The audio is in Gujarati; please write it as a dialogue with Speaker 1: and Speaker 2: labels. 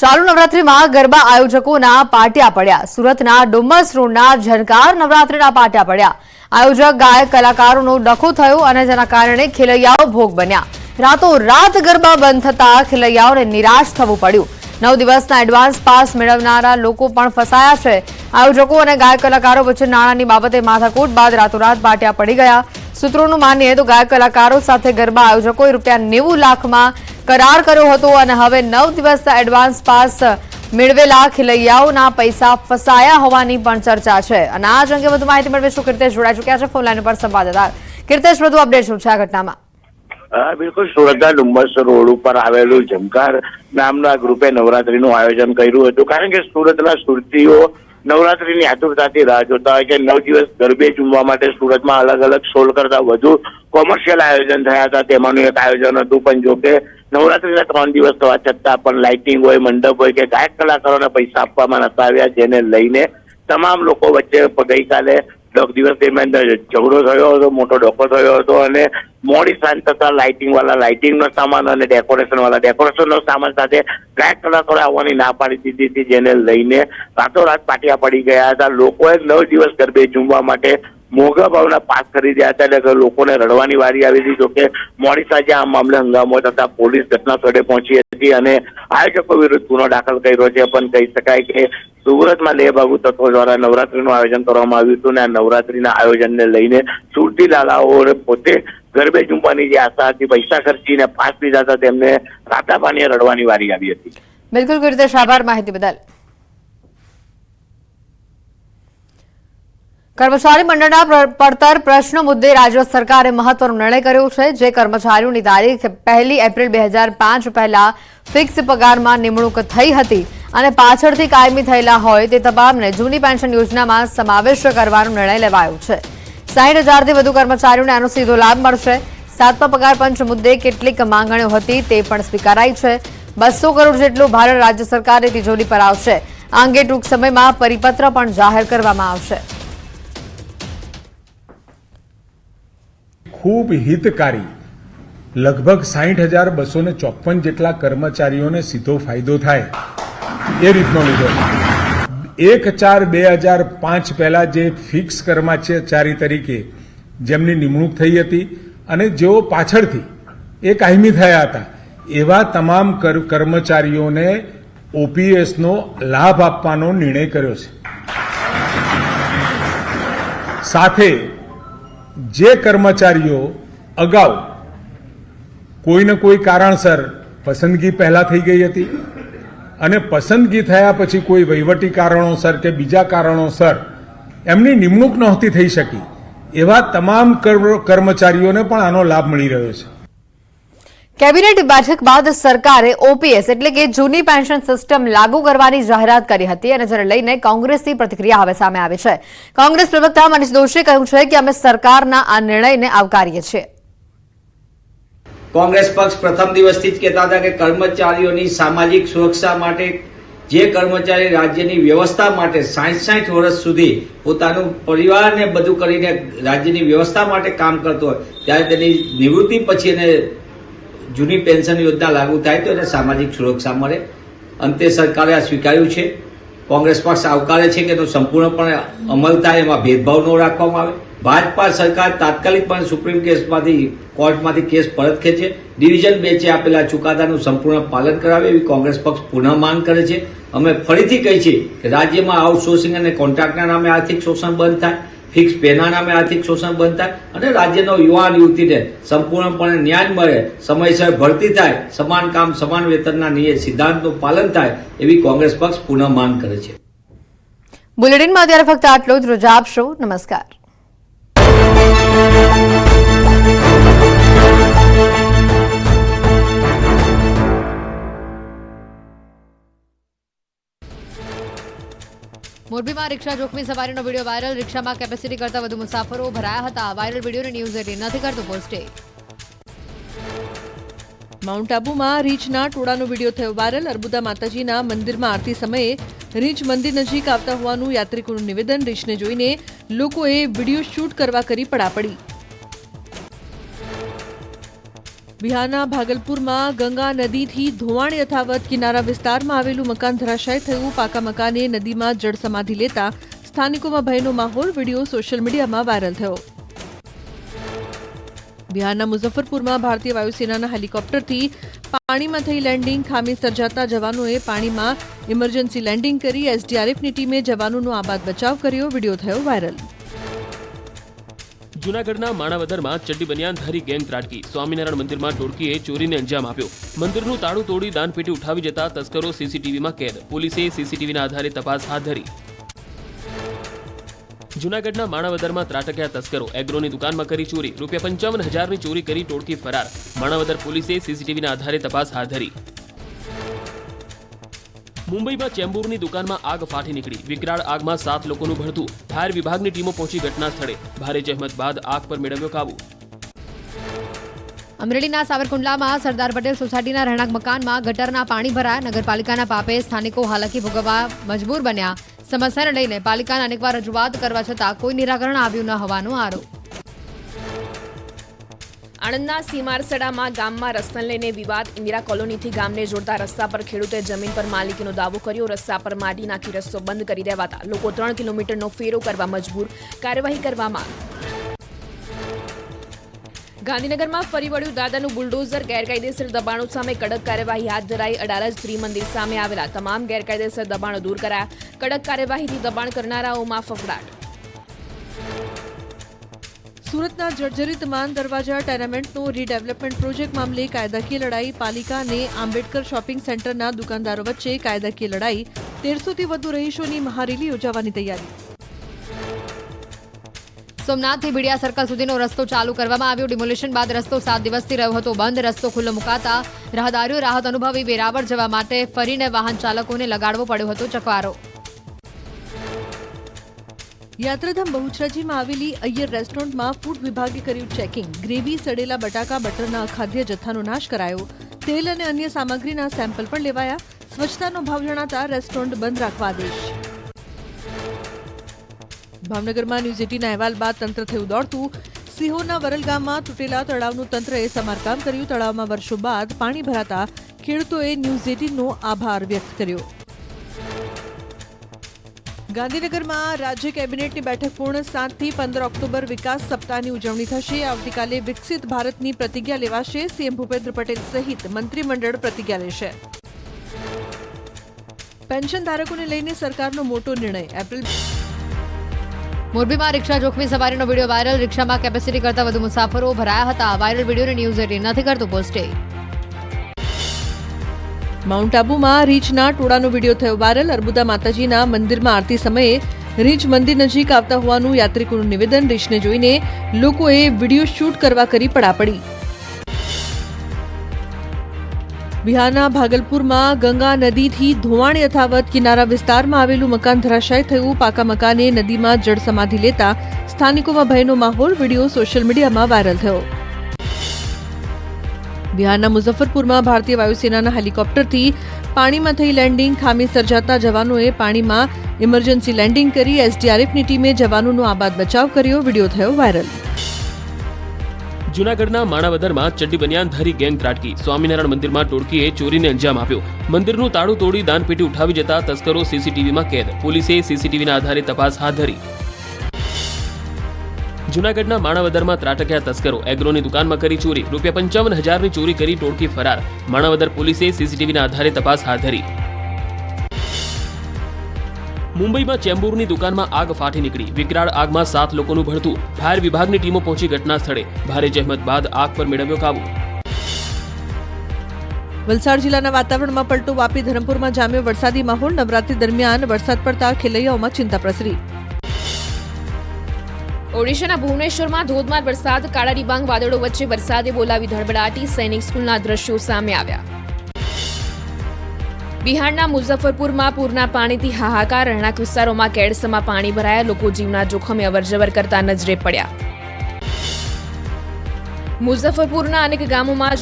Speaker 1: ચાલુ નવરાત્રીમાં ગરબા આયોજકોના પાટિયા પડ્યા. સુરતના ડુમસ રોડના ઝનકાર નવરાત્રીના પાટિયા પડ્યા. આયોજક ગાયક કલાકારોનો ડખો થયો અને જેના કારણે ખેલૈયાઓ ભોગ બન્યા. રાતો રાત ગરબા બંધ થતા ખેલૈયાઓને નિરાશ થવું પડ્યું. નવ દિવસના એડવાન્સ પાસ મેળવનારા લોકો પણ ફસાયા છે. આયોજકો અને ગાયક કલાકારો વચ્ચે નાણાંની બાબતે માથાકૂટ બાદ રાતોરાત પાટિયા પડી ગયા. સૂત્રોનું માનીએ તો ગાયક કલાકારો સાથે ગરબા આયોજકોએ રૂપિયા નેવું લાખમાં કરાર કર્યો હતો અને હવે નવ દિવસ એડવાન્સ પાસ મેળવેલા ખેલૈયાઓના પૈસા ફસાયા હોવાની પણ ચર્ચા છે. અને આ જ અંગે વધુ માહિતી મેળવીશું કીર્તેશ જોડાઈ ચુક્યા છે. ફોનલાઈન પર સંવાદદાતા કીર્તેશ, વધુ અપડેટ શું છે આ ઘટનામાં?
Speaker 2: હા, બિલકુલ. સુરતના ડુમ્બસ રોડ ઉપર આવેલું જમકાર નામના ગ્રુપે નવરાત્રીનું આયોજન કર્યું હતું. કારણ કે સુરતના સુરતીઓ નવરાત્રીની આતુરતાથી રાહ જોતા હોય છે નવ દિવસ ગરબે ઝૂમવા માટે સુરતમાં અલગ અલગ સોલ કરતા વધુ કોમર્શિયલ આયોજન થયા હતા. તેમાંનું એક આયોજન હતું પણ જો કે નવરાત્રીના ત્રણ દિવસ થવા છતાં પણ લાઇટિંગ હોય, મંડપ હોય કે ગાયક કલાકારોને પૈસા આપવામાં નતા આવ્યા, જેને લઈને તમામ લોકો વચ્ચે ગઈકાલે દસ દિવસ દરમિયાન ઝઘડો થયો હતો, મોટો ડોકો થયો હતો અને મોડી સાંજ થતા લાઇટિંગ વાળા લાઇટિંગનો સામાન અને ડેકોરેશન વાળા ડેકોરેશનનો સામાન સાથે ગાયક કલાકારો આવવાની ના પાડી દીધી હતી, જેને લઈને રાતોરાત પાટિયા પડી ગયા હતા. લોકોએ નવ દિવસ ગરબે ઝૂમવા માટે મોંઘા ભાવના પાસ ખરીદ્યા હતા. એટલે લોકોને રડવાની વારી આવી હતી. જોકે મોડી સાંજે આ મામલે હંગામો થતા પોલીસ ઘટના સ્થળે પહોંચી હતી અને આયોજકો વિરુદ્ધ ગુનો દાખલ કર્યો છે. પણ કહી શકાય કે સુરતમાં લેભાગુ તત્વો દ્વારા નવરાત્રીનું આયોજન કરવામાં આવ્યું હતું અને આ નવરાત્રીના આયોજનને લઈને સુરતી લાલાઓ પોતે ગરબે ઝૂમવાની જે આશા હતી, પૈસા ખર્ચીને પાસ લીધા હતા તેમને રાતા પાણીએ રડવાની વારી આવી હતી.
Speaker 1: બિલકુલ ગુરુદેશ આભાર માહિતી બદલ. કર્મચારી મંડળના પડતર પ્રશ્ન મુદ્દે રાજ્ય સરકારે મહત્વનો નિર્ણય કર્યો છે, જે કર્મચારીઓની તારીખ પહેલી એપ્રિલ બે હજાર પાંચ પહેલા ફિક્સ પગારમાં નિમણૂક થઈ હતી અને પાછળથી કાયમી થયેલા હોય તે તમામને જૂની પેન્શન યોજનામાં સમાવેશ કરવાનો નિર્ણય લેવાયો છે. સાઠ હજારથી વધુ કર્મચારીઓને આનો સીધો લાભ મળશે. સાતમા પગાર પંચ મુદ્દે કેટલીક માંગણીઓ હતી તે પણ સ્વીકારાઈ છે. બસો કરોડ જેટલું ભારત રાજ્ય સરકારની તિજોરી પર આવશે. આ અંગે ટૂંક સમયમાં પરિપત્ર પણ જાહેર કરવામાં આવશે.
Speaker 3: ખૂબ હિતકારી, લગભગ સાહીઠ હજાર બસો ને ચોપન જેટલા કર્મચારીઓને સીધો ફાયદો થાય. એ રીતનો લીધો. એક ચાર બે હજાર પાંચ પહેલા જે ફિક્સ કર્મચારી તરીકે જેમની નિમણૂક થઈ હતી અને જેઓ પાછળથી એ કાયમી થયા હતા, એવા તમામ કર્મચારીઓને ઓપીએસનો લાભ આપવાનો નિર્ણય કર્યો છે. સાથે જે કર્મચારીઓ અગાઉ કોઈને કોઈ કારણસર પસંદગી પહેલાં થઈ ગઈ હતી અને પસંદગી થયા પછી કોઈ વહીવટી કારણોસર કે બીજા કારણોસર એમની નિમણૂક નહોતી થઈ શકી, એવા તમામ કર્મચારીઓને પણ આનો લાભ મળી રહ્યો છે.
Speaker 1: કેબિનેટ બેઠક બાદ સરકારે ઓપીએસ એટલે કે જૂની પેન્શન સિસ્ટમ લાગુ કરવાની જાહેરાત કરી હતી અને જેને લઈને કોંગ્રેસની પ્રતિક્રિયા હવે સામે આવી છે. કોંગ્રેસ પ્રવક્તા મનીષ દોશીએ કહ્યું છે કે અમે સરકારના આ નિર્ણયને આવકારીએ છીએ.
Speaker 4: કોંગ્રેસ પક્ષ પ્રથમ દિવસથી જ કહેતા હતા કે કર્મચારીઓની સામાજિક સુરક્ષા માટે જે કર્મચારી રાજ્યની વ્યવસ્થા માટે સાઠ સાઠ વર્ષ સુધી પોતાનું પરિવારને બધું કરીને રાજ્યની વ્યવસ્થા માટે કામ કરતો હોય, ત્યારે તેની નિવૃત્તિ પછી એને જૂની પેન્શન યોજના લાગુ થાય તો એને સામાજિક સુરક્ષા મળે. અંતે સરકારે આ સ્વીકાર્યું છે. કોંગ્રેસ પક્ષ આવકારે છે કે એનો સંપૂર્ણપણે અમલ થાય એમાં ભેદભાવ ન રાખવામાં આવે. ભાજપા સરકાર તાત્કાલિકપણે સુપ્રીમ કેસમાંથી, કોર્ટમાંથી કેસ પરત ખેંચે. ડિવિઝન બેચે આપેલા ચુકાદાનું સંપૂર્ણ પાલન કરાવે એવી કોંગ્રેસ પક્ષ પુનઃ માંગ કરે છે. અમે ફરીથી કહી છીએ કે રાજ્યમાં આઉટસોર્સિંગ અને કોન્ટ્રાક્ટના નામે આર્થિક શોષણ બંધ થાય. ફિક્સ પેના નામે આર્થિક શોષણ બંધ થાય અને રાજ્યનો યુવાન યુવતીને સંપૂર્ણપણે ન્યાય મળે, સમયસર ભરતી થાય, સમાન કામ, સમાન વેતનના નિયત સિદ્ધાંતનું પાલન થાય એવી કોંગ્રેસ પક્ષ પુનઃ માંગ કરે છે.
Speaker 1: બુલેટિનમાં અત્યારે ફક્ત આટલો જ. રજા આપશો નમસ્કાર. મોરબીમાં રિક્ષા જોખમી સવારીનો વીડિયો વાયરલ. રિક્ષામાં કેપેસિટી કરતા વધુ મુસાફરો ભરાયા હતા. વાયરલ વિડીયોને ન્યૂઝ એટીન નથી કરતું પોસ્ટે.
Speaker 5: માઉન્ટ આબુમાં રીંછના ટોળાનો વીડિયો થયો વાયરલ. અર્બુદા માતાજીના મંદિરમાં આરતી સમયે રીંછ મંદિર નજીક આવતા હોવાનું યાત્રિકોનું નિવેદન. રીંછને જોઈને લોકોએ વીડિયો શૂટ કરવા કરી પડાપડી. બિહારના ભાગલપુરમાં ગંગા નદીથી ધોવાણ યથાવત કિનારા વિસ્તારમાં આવેલું મકાન ધરાશાય થયું. પાકા મકાને નદીમાં જળ સમાધિ લેતા સ્થાનિકોમાં ભયનો માહોલ. વીડિયો સોશિયલ મીડિયામાં વાયરલ થયો. બિહારના મુઝફ્ફરપુરમાં ભારતીય વાયુસેનાના હેલિકોપ્ટરથી પાણીમાં થઈ લેન્ડિંગ. ખામી સર્જાતા જવાનોએ પાણીમાં ઇમરજન્સી લેન્ડિંગ કરી. એસડીઆરએફની ટીમે જવાનોનો આબાદ બચાવ કર્યો. વીડિયો થયો વાયરલ.
Speaker 6: જૂનાગઢના માણાવદરમાં ચડ્ડી બનિયાનધારી ગેંગ ત્રાટકી. સ્વામિનારાયણ મંદિરમાં ટોળકીએ ચોરીને અંજામ આપ્યો. મંદિરનું તાળું તોડી દાનપેટી ઉઠાવી જતા તસ્કરો સીસીટીવીમાં કેદ. પોલીસે સીસીટીવીના આધારે તપાસ હાથ ધરી. જૂનાગઢના માણાવદરમાં ત્રાટક્યા તસ્કરો. એગ્રોની દુકાનમાં કરી ચોરી. રૂપિયા પંચાવન હજારની ચોરી કરી ટોળકી ફરાર. માણાવદર પોલીસે સીસીટીવીના આધારે તપાસ હાથ ધરી. મુંબઈમાં ચેમ્બુરની દુકાનમાં આગ ફાટી નીકળી. વિકરાળ આગમાં સાત લોકોનું ભડતું ફાયર વિભાગની ટીમો પહોંચી ઘટના સ્થળે. ભારે જહેમત બાદ આગ પર મેળવ્યો કાબુ.
Speaker 1: અમરેલીના સાવરકુંડલામાં સરદાર પટેલ સોસાયટીના રહેણાંક મકાનમાં ગટરના પાણી ભરાયા. નગરપાલિકાના પાપે સ્થાનિકો હાલાકી ભોગવવા મજબૂર બન્યા. સમસ્યાને લઈને પાલિકાને અનેકવાર રજૂઆત કરવા છતાં કોઈ નિરાકરણ આવ્યું ન હોવાનો આરોપ.
Speaker 7: આણંદના સીમારસડામાં ગામમાં રસ્તાને લઈને વિવાદ. ઇન્દિરા કોલોનીથી ગામને જોડતા રસ્તા પર ખેડૂતે જમીન પર માલિકીનો દાવો કર્યો. રસ્તા પર માટી નાખી રસ્તો બંધ કરી દેવાતા લોકો ત્રણ કિલોમીટરનો ફેરો કરવા મજબૂર કાર્યવાહી કરવામાં ગાંધીનગરમાં ફરી વળ્યું દાદાનું બુલડોઝર. ગેરકાયદેસર દબાણો સામે કડક કાર્યવાહી હાથ ધરાઈ અડાલજ ત્રિમંદિર સામે આવેલા તમામ ગેરકાયદેસર દબાણો દૂર કરાયા. કડક કાર્યવાહીથી દબાણ કરનારાઓમાં ફફડાટ.
Speaker 5: સુરતના જર્જરિત માન દરવાજા ટેનામેન્ટનો રીડેવલપમેન્ટ પ્રોજેક્ટ મામલે કાયદાકીય લડાઈ પાલિકા અને આંબેડકર શોપિંગ સેન્ટરના દુકાનદારો વચ્ચે કાયદાકીય લડાઈ તેરસોથી વધુ રહીશોની મહારેલી યોજાવાની તૈયારી.
Speaker 1: સોમનાથથી ભીડિયા સર્કલ સુધીનો રસ્તો ચાલુ કરવામાં આવ્યો. ડિમોલિશન બાદ રસ્તો સાત દિવસથી રહ્યો હતો બંધ. રસ્તો ખુલ્લો મુકાતા રાહદારીઓ રાહત અનુભવી વેરાવળ જવા માટે ફરીને વાહન ચાલકોને લગાડવો પડ્યો હતો ચકવારો.
Speaker 5: યાત્રાધામ બહુચરાજીમાં આવેલી અય્યર રેસ્ટોરન્ટમાં ફૂડ વિભાગે કર્યું ચેકિંગ. ગ્રેવી, સડેલા બટાકા, બટરના ખાદ્ય જથ્થાનો નાશ કરાયો. તેલ અને અન્ય સામગ્રીના સેમ્પલ પણ લેવાયા. સ્વચ્છતાનો ભાવ જણાતા રેસ્ટોરન્ટ બંધ રાખવા આદેશ. ભાવનગરમાં ન્યૂઝ એટીના અહેવાલ બાદ તંત્ર થયું દોડતું. સિહોરના વરલ ગામમાં તૂટેલા તળાવનું તંત્રએ સમારકામ કર્યું. તળાવમાં વર્ષો બાદ પાણી ભરાતા ખેડૂતોએ ન્યૂઝ એટીનનો આભાર વ્યક્ત કર્યો. ગાંધીનગરમાં રાજ્ય કેબિનેટની બેઠક પૂર્ણ સાતથી પંદર ઓક્ટોબર વિકાસ સપ્તાહની ઉજવણી થશે. આવતીકાલે વિકસિત ભારતની પ્રતિજ્ઞા લેવાશે. સીએમ ભૂપેન્દ્ર પટેલ સહિત મંત્રીમંડળ પ્રતિજ્ઞા લેશે. પેન્શન ધારકોને લઈને સરકારનો મોટો નિર્ણય. એપ્રિલ
Speaker 1: મોરબીમાં રિક્ષા જોખમી સવારીનો વીડિયો વાયરલ. રિક્ષામાં કેપેસિટી કરતા વધુ મુસાફરો ભરાયા હતા. વાયરલ વિડીયોને ન્યૂઝ એટીન નથી કરતું પોસ્ટે.
Speaker 5: માઉન્ટ આબુમાં રીંછના ટોળાનો વીડિયો થયો વાયરલ. અર્બુદા માતાજીના મંદિરમાં આરતી સમયે રીંછ મંદિર નજીક આવતા હોવાનું યાત્રિકોનું નિવેદન. રીંછને જોઈને લોકોએ વીડિયો શૂટ કરવા કરી પડાપડી. બિહારના ભાગલપુરમાં ગંગા નદીથી ધોવાણ યથાવત કિનારા વિસ્તારમાં આવેલું મકાન ધરાશાય થયું. પાકા મકાને નદીમાં જળ સમાધિ લેતા સ્થાનિકોમાં ભયનો માહોલ. વીડિયો સોશિયલ મીડિયામાં વાયરલ થયો. બિહારના મુઝફ્ફરપુરમાં ભારતીય વાયુસેનાના હેલિકોપ્ટરથી પાણીમાં થઈ લેન્ડિંગ ખામી સર્જાતા જવાનોએ પાણીમાં ઇમરજન્સી લેન્ડિંગ કરી એસડીઆરએફની ટીમે જવાનોનો આબાદ બચાવ કર્યો. વીડિયો થયો વાયરલ.
Speaker 6: જૂનાગઢના માણાવદરમાં ચડ્ડી બનિયાનધારી ગેંગ ત્રાટકી. સ્વામિનારાયણ મંદિરમાં ટોળકીએ ચોરીને અંજામ આપ્યો. મંદિરનું તાળું તોડી દાનપેટી ઉઠાવી જતા તસ્કરો સીસીટીવીમાં કેદ. પોલીસે સીસીટીવીના આધારે તપાસ હાથ ધરી. જૂનાગઢના માણાવદરમાં ત્રાટક્યા તસ્કરો એગ્રોની દુકાનમાં કરી ચોરી. રૂપિયા પંચાવન હજારની ચોરી કરી ટોળકી ફરાર. માણાવદર પોલીસે સીસીટીવીના આધારે તપાસ હાથ ધરી. મુંબઈમાં ચેમ્બુરની દુકાનમાં આગ ફાટી નીકળી. વિકરાળ આગમાં સાત લોકોનું ભળતું ફાયર વિભાગની ટીમો પહોંચી ઘટના સ્થળે. ભારે જહેમત બાદ આગ પર મેળવ્યો કાબુ.
Speaker 5: વલસાડ જિલ્લાના વાતાવરણમાં પલટો વાપી ધરમપુરમાં જામ્યો વરસાદી માહોલ. નવરાત્રી દરમિયાન વરસાદ પડતા ખેલૈયાઓમાં ચિંતા પ્રસરી.
Speaker 7: ઓડિશાના ભુવનેશ્વરમાં ધોધમાર વરસાદ, કાળા ડિબાંગ વાદળો વચ્ચે વરસાદે બોલાવી ધડબડાટી સૈનિક સ્કૂલના દ્રશ્યો સામે આવ્યા. બિહારના મુઝફ્ફરપુરમાં પૂરના પાણીથી હાહાકાર, રહેણાંક વિસ્તારોમાં કેડસમાં પાણી ભરાયા, લોકો જીવના જોખમે અવરજવર કરતા નજરે પડ્યા. મુઝફ્ફરપુરના અનેક ગામોમાં